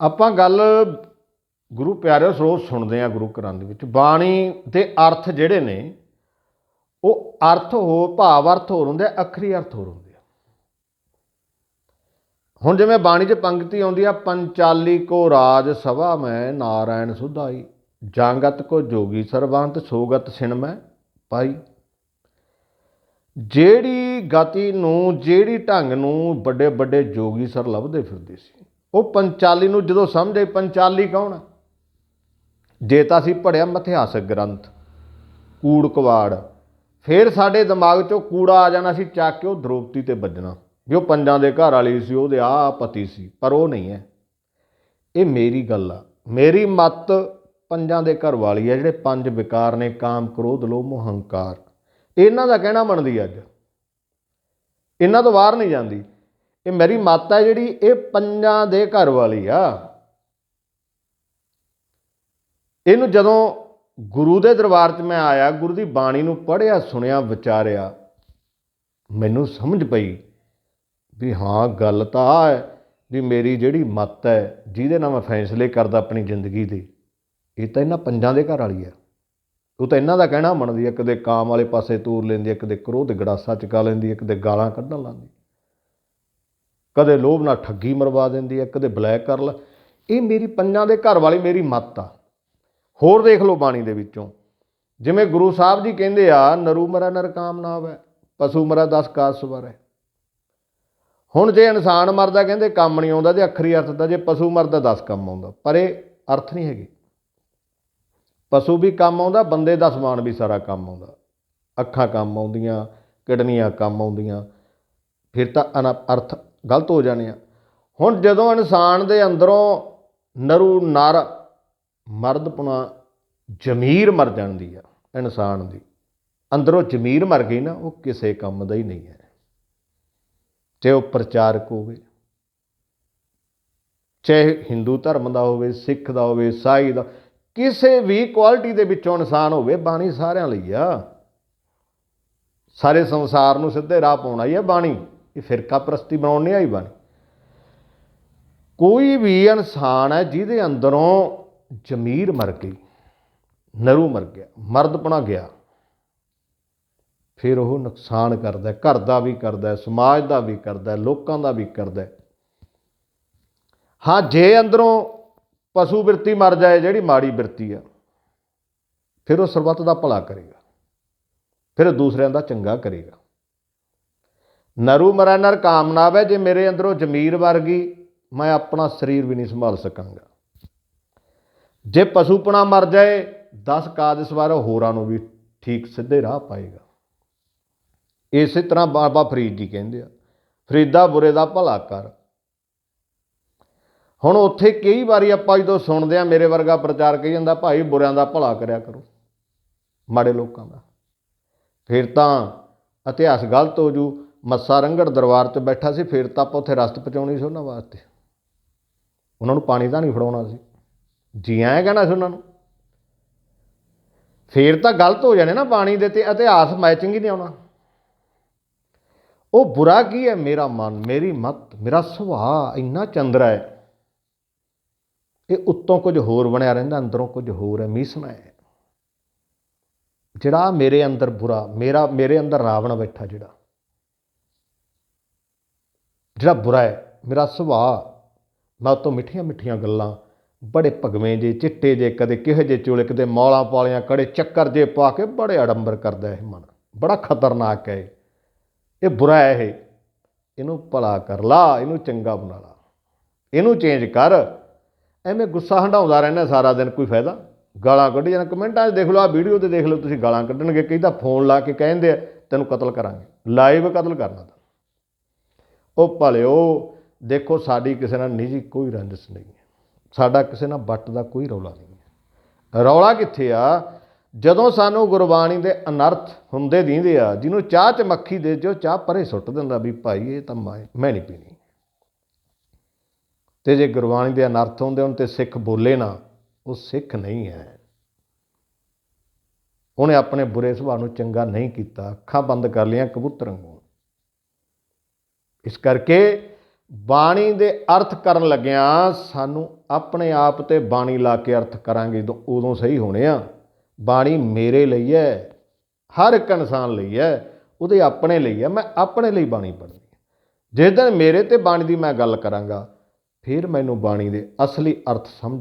ਆਪਾਂ ਗੱਲ ਗੁਰੂ ਪਿਆਰਿਓ ਸਰੋਤ ਸੁਣਦੇ ਆ ਗੁਰੂ ਘਰਾਂ ਦੇ ਵਿੱਚ। ਬਾਣੀ ਦੇ ਅਰਥ ਜਿਹੜੇ ਨੇ, ਉਹ ਅਰਥ ਹੋ ਭਾਵ ਅਰਥ ਹੋਰ ਹੁੰਦੇ ਆ, ਅਖਰੀ ਅਰਥ ਹੋਰ ਹੁੰਦੇ ਆ। ਹੁਣ ਜਿਵੇਂ ਬਾਣੀ 'ਚ ਪੰਕਤੀ ਆਉਂਦੀ ਆ, ਪੰਚਾਲੀ ਕੋ ਰਾਜ ਸਭਾ ਮੈਂ, ਨਾਰਾਇਣ ਸੁਧਾਈ, ਜਾਂਗਤ ਕੋ ਜੋਗੀ ਸਰਬੰਤ, ਸੋਗਤ ਸਿਣ ਮੈਂ ਪਾਈ। ਜਿਹੜੀ ਗਤੀ ਨੂੰ, ਜਿਹੜੀ ਢੰਗ ਨੂੰ ਵੱਡੇ ਵੱਡੇ ਜੋਗੀ ਸਰ ਲੱਭਦੇ ਫਿਰਦੇ ਸੀ ਉਹ ਪੰਚਾਲੀ ਨੂੰ ਜਦੋਂ ਸਮਝੇ, ਪੰਚਾਲੀ ਕੌਣ ਆ? ਜੇ ਤਾਂ ਅਸੀਂ ਪੜਿਆ ਮਿਥਿਹਾਸਕ ਗ੍ਰੰਥ, ਕੂੜ ਕਵਾੜ, ਫਿਰ ਸਾਡੇ ਦਿਮਾਗ 'ਚੋਂ ਕੂੜਾ ਆ ਜਾਣਾ ਸੀ, ਚੱਕ ਕੇ ਉਹ ਦ੍ਰੋਪਤੀ ਤੇ ਵੱਜਣਾ। ਵੀ ਉਹ ਪੰਜਾਂ ਦੇ ਘਰ ਵਾਲੀ ਸੀ, ਉਹਦੇ ਆ ਪਤੀ ਸੀ, ਪਰ ਉਹ ਨਹੀਂ ਹੈ। ਇਹ ਮੇਰੀ ਗੱਲ ਆ। ਮੇਰੀ ਮਤ ਪੰਜਾਂ ਦੇ ਘਰ ਵਾਲੀ ਹੈ ਜਿਹੜੇ ਪੰਜ ਵਿਕਾਰ ਨੇ, ਕਾਮ, ਕ੍ਰੋਧ, ਲੋਭ ਮੋਹ ਹੰਕਾਰ ਇਹਨਾਂ ਦਾ ਕਹਿਣਾ ਮੰਨਦੀ ਅੱਜ। ਇਹਨਾਂ ਤੋਂ ਬਾਹਰ ਨਹੀਂ ਜਾਂਦੀ। ਇਹ ਮੇਰੀ ਮਤ ਹੈ ਜਿਹੜੀ, ਇਹ ਪੰਜਾਂ ਦੇ ਘਰ ਵਾਲੀ ਆ। ਇਹਨੂੰ ਜਦੋਂ ਗੁਰੂ ਦੇ ਦਰਬਾਰ 'ਚ ਮੈਂ ਆਇਆ, ਗੁਰੂ ਦੀ ਬਾਣੀ ਨੂੰ ਪੜ੍ਹਿਆ, ਸੁਣਿਆ, ਵਿਚਾਰਿਆ, ਮੈਨੂੰ ਸਮਝ ਪਈ ਵੀ ਹਾਂ, ਗੱਲ ਤਾਂ ਆ ਹੈ ਵੀ ਮੇਰੀ ਜਿਹੜੀ ਮੱਤ ਹੈ, ਜਿਹਦੇ ਨਾਲ ਮੈਂ ਫੈਸਲੇ ਕਰਦਾ ਆਪਣੀ ਜ਼ਿੰਦਗੀ ਦੇ, ਇਹ ਤਾਂ ਇਹਨਾਂ ਪੰਜਾਂ ਦੇ ਘਰ ਵਾਲੀ ਹੈ ਉਹ ਤਾਂ ਇਹਨਾਂ ਦਾ ਕਹਿਣਾ ਮੰਨਦੀ ਹੈ ਕਦੇ ਕਾਮ ਵਾਲੇ ਪਾਸੇ ਤੂਰ ਲੈਂਦੀ ਹੈ ਕਦੇ ਕ੍ਰੋਧ ਗੜਾਸਾ ਚਕਾ ਲੈਂਦੀ ਹੈ ਕਦੇ ਗਾਲਾਂ ਕੱਢਣ ਲਾਂਦੀ ਕਦੇ ਲੋਭ ਨਾਲ ਠੱਗੀ ਮਰਵਾ ਦਿੰਦੀ ਹੈ, ਕਦੇ ਬਲੈਕ ਕਰ ਲਾ। ਇਹ ਮੇਰੀ ਪੰਜਾਂ ਦੇ ਘਰ ਵਾਲੀ ਮੇਰੀ ਮੱਤ ਆ। ਹੋਰ ਦੇਖ ਲਓ ਬਾਣੀ ਦੇ ਵਿੱਚੋਂ। ਜਿਵੇਂ ਗੁਰੂ ਸਾਹਿਬ ਜੀ ਕਹਿੰਦੇ ਆ, ਨਰੂ ਮਰਾ ਨਰ ਕਾਮ ਨਾ ਹੋਵੇ ਪਸ਼ੂ ਮਰਾ ਦਸ ਕਾਜ ਹੈ ਹੁਣ ਜੇ ਇਨਸਾਨ ਮਰਦਾ, ਕਹਿੰਦੇ ਕੰਮ ਨਹੀਂ ਆਉਂਦਾ, ਜੇ ਅੱਖਰੀ ਅਰਥ ਦਾ ਜੇ ਪਸ਼ੂ ਮਰਦਾ 10 ਕੰਮ ਆਉਂਦਾ। ਪਰ ਇਹ ਅਰਥ ਨਹੀਂ ਹੈਗੇ। ਪਸ਼ੂ ਵੀ ਕੰਮ ਆਉਂਦਾ, ਬੰਦੇ ਦਾ ਸਮਾਨ ਵੀ ਸਾਰਾ ਕੰਮ ਆਉਂਦਾ। ਅੱਖਾਂ ਕੰਮ ਆਉਂਦੀਆਂ, ਕਿਡਨੀਆਂ ਕੰਮ ਆਉਂਦੀਆਂ। ਫਿਰ ਤਾਂ ਅਨ- ਅਰਥ ਗਲਤ ਹੋ ਜਾਣੇ ਆ। ਹੁਣ ਜਦੋਂ ਇਨਸਾਨ ਦੇ ਅੰਦਰੋਂ ਨਰੂ ਨਰ ਮਰਦਪੁਣਾ ਜ਼ਮੀਰ ਮਰ ਜਾਂਦੀ ਆ ਇਨਸਾਨ ਦੀ, ਅੰਦਰੋਂ ਜ਼ਮੀਰ ਮਰ ਗਈ ਨਾ, ਉਹ ਕਿਸੇ ਕੰਮ ਦਾ ਹੀ ਨਹੀਂ ਹੈ। ਚਾਹੇ ਉਹ ਪ੍ਰਚਾਰਕ ਹੋਵੇ, ਚਾਹੇ ਹਿੰਦੂ ਧਰਮ ਦਾ ਹੋਵੇ, ਸਿੱਖ ਦਾ ਹੋਵੇ ਸਾਈ ਦਾ, ਕਿਸੇ ਵੀ ਕੁਆਲਿਟੀ ਦੇ ਵਿੱਚੋਂ ਇਨਸਾਨ ਹੋਵੇ, ਬਾਣੀ ਸਾਰਿਆਂ ਲਈ ਆ। ਸਾਰੇ ਸੰਸਾਰ ਨੂੰ ਸਿੱਧੇ ਰਾਹ ਪਾਉਣਾ ਹੀ ਆ ਬਾਣੀ। ਇਹ ਫਿਰਕਾ ਪ੍ਰਸਤੀ ਬਣਾਉਣ ਨਹੀਂ ਆਈ ਬਾਣੀ। ਕੋਈ ਵੀ ਇਨਸਾਨ ਹੈ ਜਿਹਦੇ ਅੰਦਰੋਂ ਜ਼ਮੀਰ ਮਰ ਗਈ, ਨਰੂ ਮਰ ਗਿਆ ਮਰਦਪਣਾ ਗਿਆ, ਫਿਰ ਉਹ ਨੁਕਸਾਨ ਕਰਦਾ ਘਰ ਦਾ ਵੀ ਕਰਦਾ ਸਮਾਜ ਦਾ ਵੀ ਕਰਦਾ ਲੋਕਾਂ ਦਾ ਵੀ ਕਰਦਾ ਹਾਂ, ਜੇ ਅੰਦਰੋਂ ਪਸ਼ੂ ਬਿਰਤੀ ਮਰ ਜਾਏ, ਜਿਹੜੀ ਮਾੜੀ ਬਿਰਤੀ ਆ, ਫਿਰ ਉਹ ਸਰਬੱਤ ਦਾ ਭਲਾ ਕਰੇਗਾ, ਫਿਰ ਦੂਸਰਿਆਂ ਦਾ ਚੰਗਾ ਕਰੇਗਾ। ਨਰੂ ਮਰੈ ਨਰ ਹੈ ਜੇ ਮੇਰੇ ਅੰਦਰੋਂ ਜ਼ਮੀਰ ਵਰਗੀ, ਮੈਂ ਆਪਣਾ ਸਰੀਰ ਵੀ ਨਹੀਂ ਸੰਭਾਲ ਸਕਾਂਗਾ। ਜੇ ਪਸ਼ੂਪਣਾ ਮਰ ਜਾਏ 10 ਕਾਦਸ਼ਵਾਰ ਹੋਰਾਂ ਨੂੰ ਵੀ ਠੀਕ ਸਿੱਧੇ ਰਾਹ ਪਾਏਗਾ। ਇਸੇ ਤਰ੍ਹਾਂ ਬਾਬਾ ਫਰੀਦ ਜੀ ਕਹਿੰਦੇ ਆ, ਫਰੀਦਾ ਬੁਰੇ ਦਾ ਭਲਾ ਕਰ। ਹੁਣ ਉੱਥੇ ਕਈ ਵਾਰੀ ਆਪਾਂ ਜਦੋਂ ਸੁਣਦੇ ਆ, ਮੇਰੇ ਵਰਗਾ ਪ੍ਰਚਾਰ ਕਹੀ ਜਾਂਦਾ, ਭਾਈ ਬੁਰਿਆਂ ਦਾ ਭਲਾ ਕਰਿਆ ਕਰੋ, ਮਾੜੇ ਲੋਕਾਂ ਦਾ। ਫਿਰ ਤਾਂ ਇਤਿਹਾਸ ਗਲਤ ਹੋ ਜੂ ਮੱਸਾ ਰੰਗੜ ਦਰਬਾਰ 'ਚ ਬੈਠਾ ਸੀ, ਫਿਰ ਤਾਂ ਆਪਾਂ ਉੱਥੇ ਰਸਤ ਪਹੁੰਚਾਉਣੀ ਸੀ ਉਹਨਾਂ ਵਾਸਤੇ। ਉਹਨਾਂ ਨੂੰ ਪਾਣੀ ਤਾਂ ਨਹੀਂ ਫੜਾਉਣਾ ਸੀ। ਜੀ ਐਂ ਕਹਿਣਾ ਸੀ ਉਹਨਾਂ ਨੂੰ। ਫੇਰ ਤਾਂ ਗਲਤ ਹੋ ਜਾਣੇ ਨਾ ਪਾਣੀ ਦੇ ਤੇ, ਇਤਿਹਾਸ ਮੈਚਿੰਗ ਹੀ ਨਹੀਂ ਆਉਣਾ। ਉਹ ਬੁਰਾ ਕੀ ਹੈ? ਮੇਰਾ ਮਨ, ਮੇਰੀ ਮਤ, ਮੇਰਾ ਸੁਭਾਅ ਇੰਨਾ ਚੰਦਰਾ ਹੈ। ਇਹ ਉੱਤੋਂ ਕੁਝ ਹੋਰ ਬਣਿਆ ਰਹਿੰਦਾ, ਅੰਦਰੋਂ ਕੁਝ ਹੋਰ ਹੈ, ਮੀਸਣਾ ਹੈ। ਜਿਹੜਾ ਮੇਰੇ ਅੰਦਰ ਬੁਰਾ, ਮੇਰਾ, ਮੇਰੇ ਅੰਦਰ ਰਾਵਣ ਬੈਠਾ ਜਿਹੜਾ ਜਿਹੜਾ ਬੁਰਾ ਹੈ, ਮੇਰਾ ਸੁਭਾਅ, ਮੈਂ ਉਹ ਮਿੱਠੀਆਂ ਮਿੱਠੀਆਂ ਗੱਲਾਂ, ਬੜੇ ਭਗਵੇਂ ਜੇ, ਚਿੱਟੇ ਜੇ, ਕਦੇ ਕਿਹੋ ਜੇ ਚੋਲੇ, ਕਦੇ ਮੌਲਾਂ ਪਾਲੀਆਂ, ਕੜੇ ਚੱਕਰ ਜੇ ਪਾ ਕੇ ਬੜੇ ਅਡੰਬਰ ਕਰਦਾ ਇਹ ਮਨ। ਬੜਾ ਖਤਰਨਾਕ ਹੈ ਇਹ। ਬੁਰਾ ਹੈ ਇਹ। ਇਹਨੂੰ ਭਲਾ ਕਰ ਲਾ, ਇਹਨੂੰ ਚੰਗਾ ਬਣਾ ਲਾ। ਇਹਨੂੰ ਚੇਂਜ ਕਰ। ਐਵੇਂ ਗੁੱਸਾ ਹੰਡਾਉਂਦਾ ਰਹਿਣਾ ਸਾਰਾ ਦਿਨ, ਕੋਈ ਫਾਇਦਾ? ਗਾਲਾਂ ਕੱਢੀ ਜਾਣਾ, ਕਮੈਂਟਾਂ 'ਚ ਦੇਖ ਲਓ ਆ ਵੀਡੀਓ ਤੇ ਦੇਖ ਲਓ, ਤੁਸੀਂ ਗਾਲਾਂ ਕੱਢਣਗੇ ਕਈ ਤਾਂ ਫੋਨ ਲਾ ਕੇ ਕਹਿੰਦੇ ਆ, ਤੈਨੂੰ ਕਤਲ ਕਰਾਂਗੇ। ਲਾਈਵ ਕਤਲ ਕਰਨਾ ਤਾਂ। ਉਹ ਭਲਿਓ ਦੇਖੋ ਸਾਡੀ ਕਿਸੇ ਨਾਲ ਨਿੱਜੀ ਕੋਈ ਰੰਜਿਸ਼ ਨਹੀਂ ਹੈ। ਸਾਡਾ ਕਿਸੇ ਨਾਲ ਵੱਟ ਦਾ ਕੋਈ ਰੌਲਾ ਨਹੀਂ ਹੈ। ਰੌਲਾ ਕਿੱਥੇ ਆ? ਜਦੋਂ ਸਾਨੂੰ ਗੁਰਬਾਣੀ ਦੇ ਅਨਰਥ ਹੁੰਦੇ ਦੀਂਦੇ ਆ, ਜਿਹਨੂੰ ਚਾਹ ਚ ਮੱਖੀ ਦੇ ਜੋ ਚਾਹ ਪਰੇ ਸੁੱਟ ਦਿੰਦਾ ਵੀ ਭਾਈ ਇਹ ਤਾਂ ਮੈਂ ਮੈਂ ਨਹੀਂ ਪੀਣੀ। ਤੇ ਜੇ ਗੁਰਬਾਣੀ ਦੇ ਅਨਰਥ ਹੁੰਦੇ ਹੁਣ ਤੇ ਸਿੱਖ ਬੋਲੇ ਨਾ, ਉਹ ਸਿੱਖ ਨਹੀਂ ਹੈ। ਉਹਨੇ ਆਪਣੇ ਬੁਰੇ ਸੁਭਾਅ ਨੂੰ ਚੰਗਾ ਨਹੀਂ ਕੀਤਾ, ਅੱਖਾਂ ਬੰਦ ਕਰ ਲਈਆਂ ਕਬੂਤਰ ਵਾਂਗੂ। ਇਸ ਕਰਕੇ ਬਾਣੀ ਦੇ ਅਰਥ ਕਰਨ ਲੱਗਿਆਂ ਸਾਨੂੰ ਆਪਣੇ ਆਪ ਤੇ ਬਾਣੀ ਲਾ ਕੇ ਅਰਥ ਕਰਾਂਗੇ ਤਾਂ ਉਦੋਂ ਸਹੀ ਹੋਣੇ ਆ। ਬਾਣੀ ਮੇਰੇ ਲਈ ਹੈ, ਹਰ ਇੱਕ ਇਨਸਾਨ ਲਈ ਹੈ, ਉਹਦੇ ਆਪਣੇ ਲਈ ਹੈ, ਮੈਂ ਆਪਣੇ ਲਈ ਬਾਣੀ ਪੜ੍ਹਦੀ ਹੈ। ਜਿਸ ਦਿਨ ਮੇਰੇ ਤੇ ਬਾਣੀ ਦੀ ਮੈਂ ਗੱਲ ਕਰਾਂਗਾ, ਫਿਰ ਮੈਨੂੰ ਬਾਣੀ ਦੇ ਅਸਲੀ ਅਰਥ ਸਮਝ